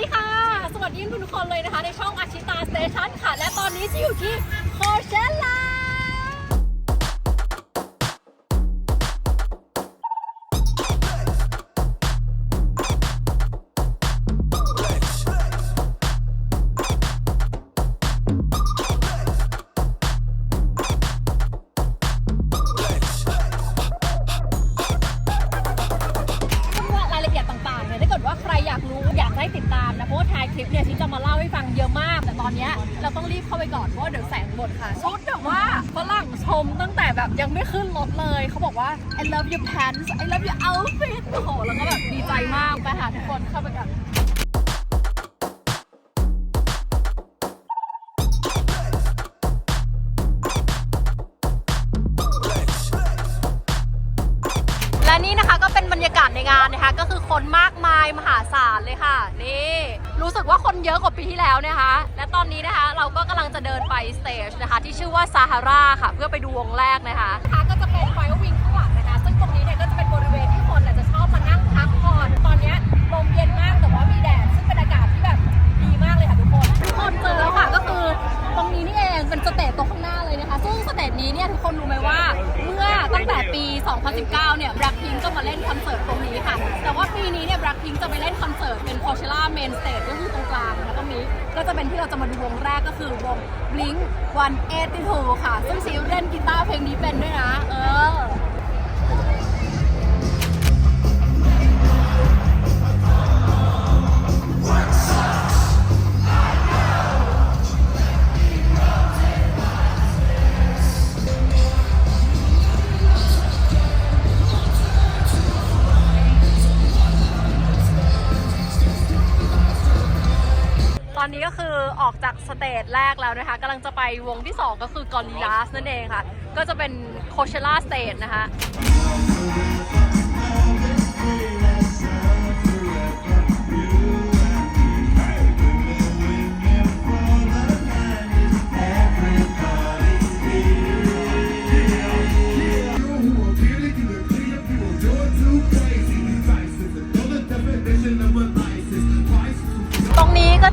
ดีค่ะ สวัสดีทุกคนเลยนะคะ ในช่องอาชิตาสเตชันค่ะ และตอนนี้จะอยู่ที่โคเชล่า I love your pants I love your outfit โอ้โห แล้วก็แบบดีใจมากไปหาทุกคนเข้าไปกัน และนี่นะคะก็เป็นบรรยากาศในงานนะคะ ก็คือคนมากมายมหาศาลเลยค่ะ นี่ รู้สึกว่าคนเยอะกว่าปีที่แล้วนะคะ และตอนนี้นะคะเราก็กำลังจะเดินไปสเตจนะคะ ที่ชื่อว่าซาฮาราค่ะ เพื่อไปดูวงแรกนะคะ นะคะก็จะเป็นไฟวิง ซึ่งตรงนี้เนี่ยก็จะเป็นบริเวณที่คนอาจจะชอบมานั่งพักผ่อนตอนเนี้ยลมเย็นมากแต่ว่ามีแดดซึ่งเป็นอากาศที่แบบดีมากเลยค่ะทุกคนทุกคนเจอแล้วค่ะก็คือตรงนี้นี่เองเป็นสเตจตรงข้างหน้าเลยนะคะซึ่งสเตจนี้เนี่ยทุกคนรู้ไหมว่าเมื่อตั้งแต่ปี 2019 เนี่ย Blackpink ก็มาเล่นคอนเสิร์ตตรงนี้ค่ะ แต่ว่าปีนี้เนี่ย Blackpink จะไปเล่นคอนเสิร์ตเป็น Coachella Main Stage ก็คือตรงกลางนะคะตรงนี้ก็จะเป็นที่เราจะมาดูวงแรกก็คือวง Blink 182ค่ะ ซึ่งซีเล่นกีตาร์เพลงนี้เป็นด้วยนะ เออ จากสเตแรกแล้วนะคะกำลังจะไปวงที่ 2 ก็คือกอริลาสนั่นเองค่ะ ก็จะเป็นโคเชล่าสเตจนะคะ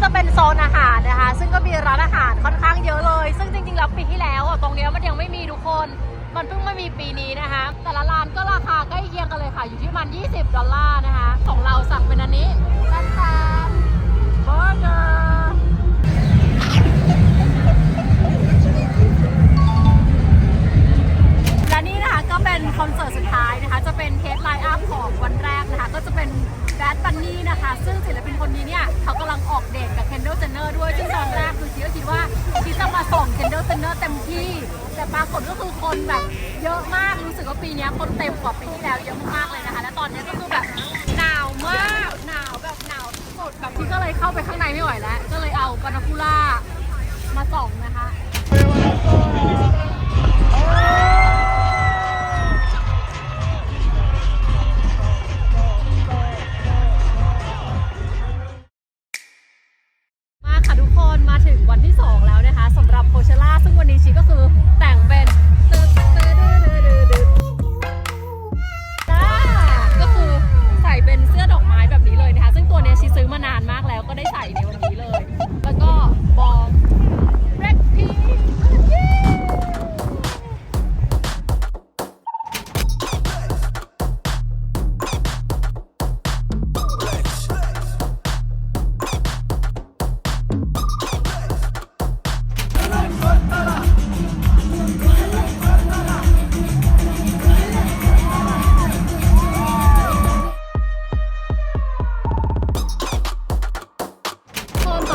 จะเป็นโซนอาหารนะคะ ซึ่งก็มีร้านอาหารค่อนข้างเยอะเลย ซึ่งจริงๆแล้วปีที่แล้วอะตรงเนี้ยมันยังไม่มีทุกคน มันเพิ่งมามีปีนี้นะคะ แต่ละร้านก็ราคาใกล้เคียงกันเลยค่ะ อยู่ที่ประมัน 20 ดอลลาร์นะคะ ของเราสั่งเป็นอันนี้ตันตันเบอร์เกอร์ ปรากฏก็คือคนแบบเยอะมากรู้สึกว่าปีนี้คนเต็มกว่าปีที่แล้วเยอะมากเลยนะคะ และตอนนี้ก็คือแบบหนาวมากหนาวแบบหนาวสุดแบบที่ก็เลยเข้าไปข้างในไม่ไหวแล้ว ก็เลยเอาปานาคูล่ามาส่องนะคะ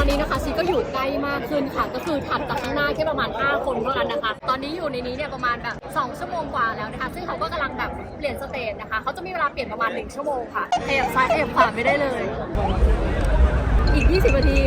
อนนี้นะคะชีก็อยู่ใกล้มากขึ้นค่ะ ก็คือถัดจากข้างหน้าแค่ประมาณ 5 คนเท่านั้นนะคะ ตอนนี้อยู่ในนี้เนี่ยประมาณแบบ2ชั่วโมงกว่าแล้วนะคะ ซึ่งเขาก็กำลังแบบเปลี่ยนสเตจนะคะเขาจะมีเวลาเปลี่ยนประมาณ 1 ชั่วโมงค่ะขยับซ้ายขยับขวาไม่ได้เลย อีก 20 นาที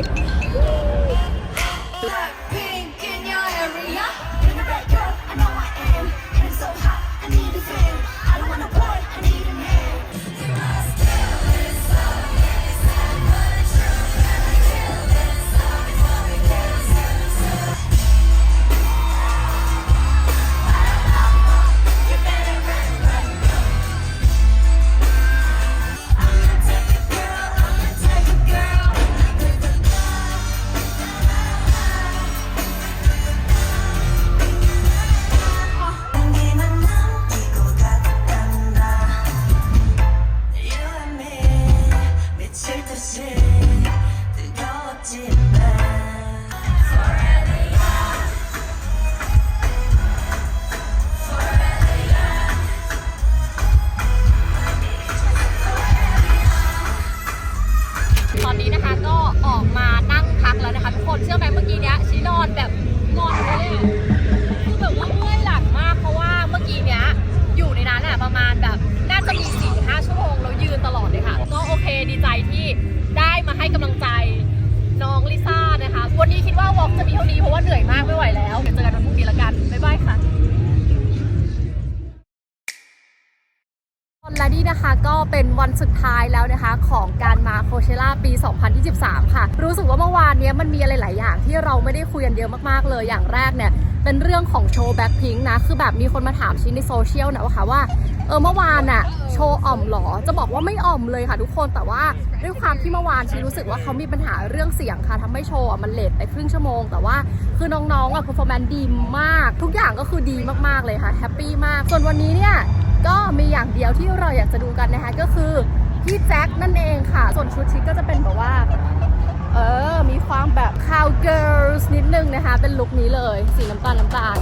ราะว่าเหนื่อยมากไม่ไหวแล้วเดี๋ยวเจอกันวันพรุ่งนี้ละกันบ๊ายบายค่ะและนี่นะคะก็เป็นวันสุดท้ายแล้วนะคะของการมาโคเชล่าปี 2023 ค่ะ รู้สึกว่าเมื่อวานนี้มันมีอะไรหลายอย่างที่เราไม่ได้คุยกันเยอะมากๆเลยอย่างแรกเนี่ยเป็นเรื่องของโชว์แบ็คพิงค์นะ คือแบบมีคนมาถามชิ้นในโซเชียลนะว่าค่ะว่า เออเมื่อวานอะโชว์อ่อมหรอ จะบอกว่าไม่อ่อมเลยค่ะทุกคนแต่ว่าด้วยความที่เมื่อวานชีรู้สึกว่าเขามีปัญหาเรื่องเสียงค่ะทำให้โชว์มันเลทไปครึ่งชั่วโมง แต่ว่าคือน้องๆอะเพอร์ฟอร์แมนซ์ดีมาก ทุกอย่างก็คือดีมากๆเลยค่ะแฮปปี้มาก ส่วนวันนี้เนี่ยก็มีอย่างเดียวที่เราอยากจะดูกันนะคะก็คือพี่แจ็คนั่นเองค่ะ ส่วนชุดชิคก็จะเป็นแบบว่าเออ มีความแบบ cowgirls นิดนึงนะคะ เป็นลุคนี้เลย สีน้ำตาลน้ำตาล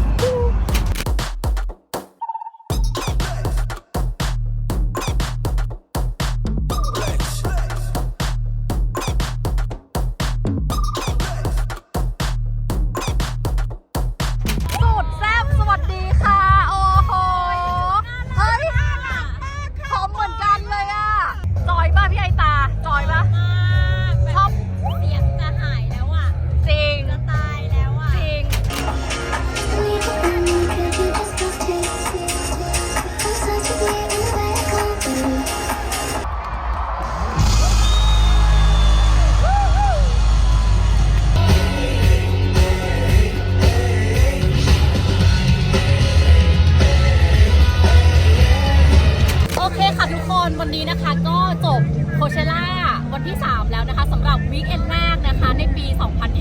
ที่ 3 แล้วนะคะสำหรับวีคเอนแรกนะคะในปี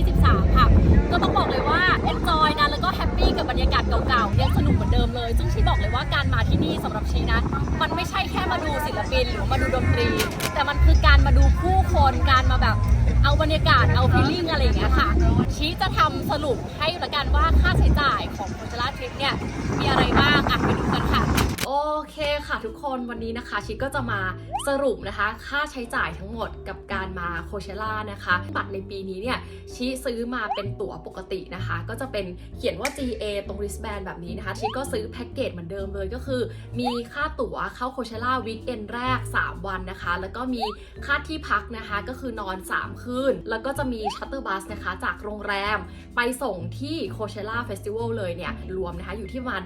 2023 ค่ะ ก็ต้องบอกเลยว่า enjoy นะแล้วก็แฮปปี้กับบรรยากาศเก่าๆยังสนุกเหมือนเดิมเลย ซึ่งชีบอกเลยว่าการมาที่นี่สำหรับชีนะ มันไม่ใช่แค่มาดูศิลปินหรือมาดูดนตรี แต่มันคือการมาดูผู้คนการมาแบบเอาบรรยากาศเอาฟีลลิ่งอะไรอย่างเงี้ยค่ะ ชีจะทำสรุปให้ละกันว่าค่าใช้จ่ายของโคเชล่าทริปเนี่ยมีอะไรบ้างอะไปดูกันค่ะ โอเคค่ะทุกคนวันนี้นะคะ ชิคก็จะมาสรุปนะคะ ค่าใช้จ่ายทั้งหมดกับการมาโคเชล่านะคะ บัตรในปีนี้เนี่ย ชิซื้อมาเป็นตั๋วปกตินะคะ ก็จะเป็นเขียนว่า GA ตรง wristband แบบนี้นะคะ ชิก็ซื้อแพ็กเกจเหมือนเดิมเลยก็คือ มีค่าตั๋วเข้าโคเชล่าวีคเอนแรก 3 วันนะคะ แล้วก็มีค่าที่พักนะคะก็คือนอน 3 คืน แล้วก็จะมีชัตเตอร์บัสนะคะ จากโรงแรมไปส่งที่โคเชล่าเฟสติวัลเลยเนี่ยรวมนะคะอยู่ที่ประมาณ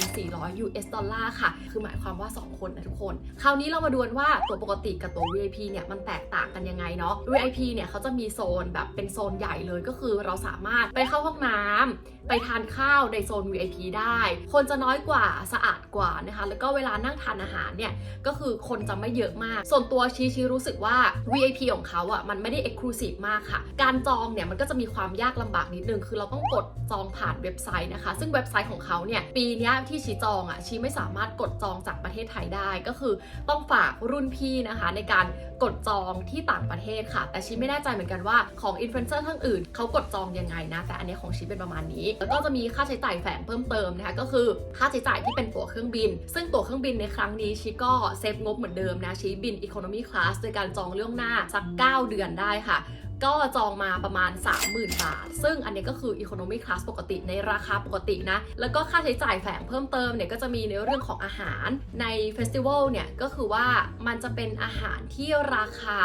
3,400 US ดอลลาร์ค่ะ คือหมายความว่า 2 คนนะทุกคน คราวนี้เรามาดูนว่าตัวปกติกับตัว VIP เนี่ยมันแตกต่างกันยังไงเนาะ VIP เนี่ยเขาจะมีโซนแบบเป็นโซนใหญ่เลยก็คือเราสามารถไปเข้าห้องน้ำไปทานข้าวในโซน VIP ได้ คนจะน้อยกว่าสะอาดกว่านะคะ แล้วก็เวลานั่งทานอาหารเนี่ยก็คือคนจะไม่เยอะมาก ส่วนตัวชีชีรู้สึกว่า VIP ของเขาอะมันไม่ได้ Exclusive มากค่ะ การจองเนี่ยมันก็จะมีความยากลำบากนิดนึงคือเราต้องกดจองผ่านเว็บไซต์นะคะ ซึ่งเว็บไซต์ของเขาเนี่ยปีนี้ที่ชีจองอะชีไม่สามารถกดจองจากประเทศไทยได้ก็คือต้องฝากรุ่นพี่นะคะ ในการกดจองที่ต่างประเทศค่ะ แต่ชีไม่แน่ใจเหมือนกันว่าของอินฟลูเอนเซอร์ท่านอื่นเขากดจองยังไงนะ แต่อันนี้ของชีเป็นประมาณนี้ แล้วก็จะมีค่าใช้จ่ายแฝงเพิ่มเติมนะคะก็คือค่าใช้จ่ายที่เป็นตั๋วเครื่องบิน ซึ่งตั๋วเครื่องบินในครั้งนี้ชีก็เซฟงบเหมือนเดิมนะชีบิน Economy Class โดยการจองล่วงหน้าสัก 9 เดือนได้ค่ะ ก็จองมาประมาณ 30,000 บาท ซึ่งอันนี้ก็คือ Economy Class ปกติในราคาปกตินะ แล้วก็ค่าใช้จ่ายแฝงเพิ่มเติมเนี่ยก็จะมีในเรื่องของอาหาร ในเฟสติวัลเนี่ยก็คือว่ามันจะเป็นอาหารที่ราคา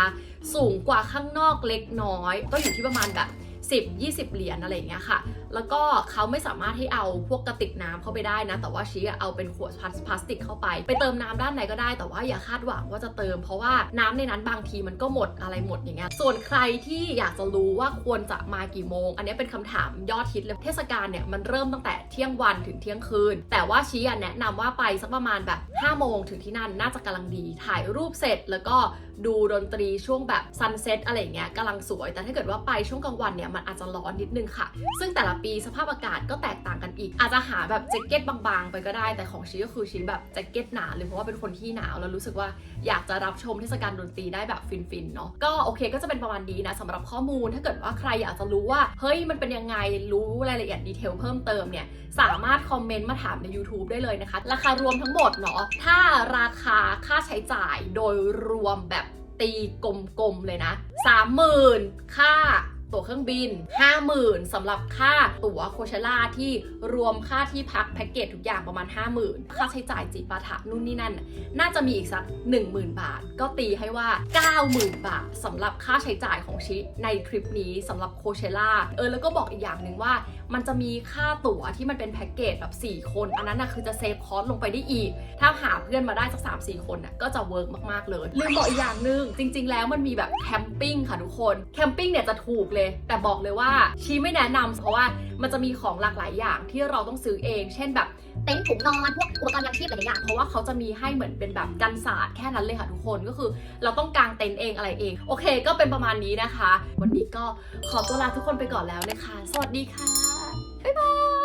สูงกว่าข้างนอกเล็กน้อย ก็อยู่ที่ประมาณแบบ 10 20 เหรียญอะไรอย่างเงี้ยค่ะ แล้วก็เขาไม่สามารถให้เอาพวกกระติกน้ำเข้าไปได้นะ แต่ว่าชีอะเอาเป็นขวดพลาสติกเข้าไป ไปเติมน้ำด้านในก็ได้ แต่ว่าอย่าคาดหวังว่าจะเติม เพราะว่าน้ำในนั้นบางทีมันก็หมดอะไรหมดอย่างเงี้ย ส่วนใครที่อยากจะรู้ว่าควรจะมากี่โมง อันนี้เป็นคำถามยอดฮิตเลย เทศกาลเนี่ยมันเริ่มตั้งแต่เที่ยงวันถึงเที่ยงคืน แต่ว่าชีอะแนะนำว่าไปสักประมาณแบบ5โมงถึงที่นั่นน่าจะกำลังดี ถ่ายรูปเสร็จแล้วก็ ดูดนตรีช่วงแบบซันเซ็ตอะไรเงี้ยกำลังสวย แต่ถ้าเกิดว่าไปช่วงกลางวันเนี่ยมันอาจจะร้อนนิดนึงค่ะ ซึ่งแต่ละปีสภาพอากาศก็แตกต่างกันอีก อาจจะหาแบบแจ็คเก็ตบางๆ ไปก็ได้ แต่ของชีก็คือชีแบบแจ็คเก็ตหนาเลยเพราะว่าเป็นคนที่หนาวแล้วรู้สึกว่าอยากจะรับชมเทศกาลดนตรีได้แบบฟินๆเนาะก็โอเคก็จะเป็นประมาณนี้นะสำหรับข้อมูลถ้าเกิดว่าใครอยากจะรู้ว่าเฮ้ยมันเป็นยังไงรู้รายละเอียดดีเทลเพิ่มเติมเนี่ยสามารถคอมเมนต์มาถามใน YouTube ได้เลยนะคะ ราคารวมทั้งหมดเนาะถ้าราคาค่าใช้จ่ายโดยรวมแบบ ตีกลมๆเลยนะสามหมื่นค่า ตั๋วเครื่องบิน 50,000สำหรับค่าตั๋วโคเชล่าที่รวมค่าที่พักแพ็กเกจทุกอย่างประมาณ 50,000 ค่าใช้จ่ายจีปาถะนู่นนี่นั่น น่าจะมีอีกสัก 10,000 บาท ก็ตีให้ว่า 90,000 บาทสำหรับค่าใช้จ่ายของชิในทริปนี้สำหรับโคเชล่าเออแล้วก็บอกอีกอย่างหนึ่งว่า มันจะมีค่าตั๋วที่มันเป็นแพ็กเกจแบบ 4 คน อันนั้นนะคือจะเซฟคอสลงไปได้อีก ถ้าหาเพื่อนมาได้สัก3 4 คนน่ะก็จะเวิร์กมากๆเลยลืมบอกอีกอย่างหนึ่งจริง ๆ แล้วมันมีแบบแคมปิ้งค่ะทุกคนแคมปิ้งเนี่ยจะถูกเลยแต่บอกเลยว่าชีไม่แนะนำเพราะว่ามันจะมีของหลากหลายอย่างที่เราต้องซื้อเอง เช่นแบบเต็นท์ถุงนอนพวกอุปกรณ์ยังชีพหลายอย่าง เพราะว่าเขาจะมีให้เหมือนเป็นแบบกันศาสตร์แค่นั้นเลยค่ะทุกคนก็คือ เราต้องกางเต็นท์เองอะไรเอง โอเค ก็เป็นประมาณนี้นะคะ วันนี้ก็ขอตัวลาทุกคนไปก่อนแล้วนะคะ สวัสดีค่ะบ๊ายบาย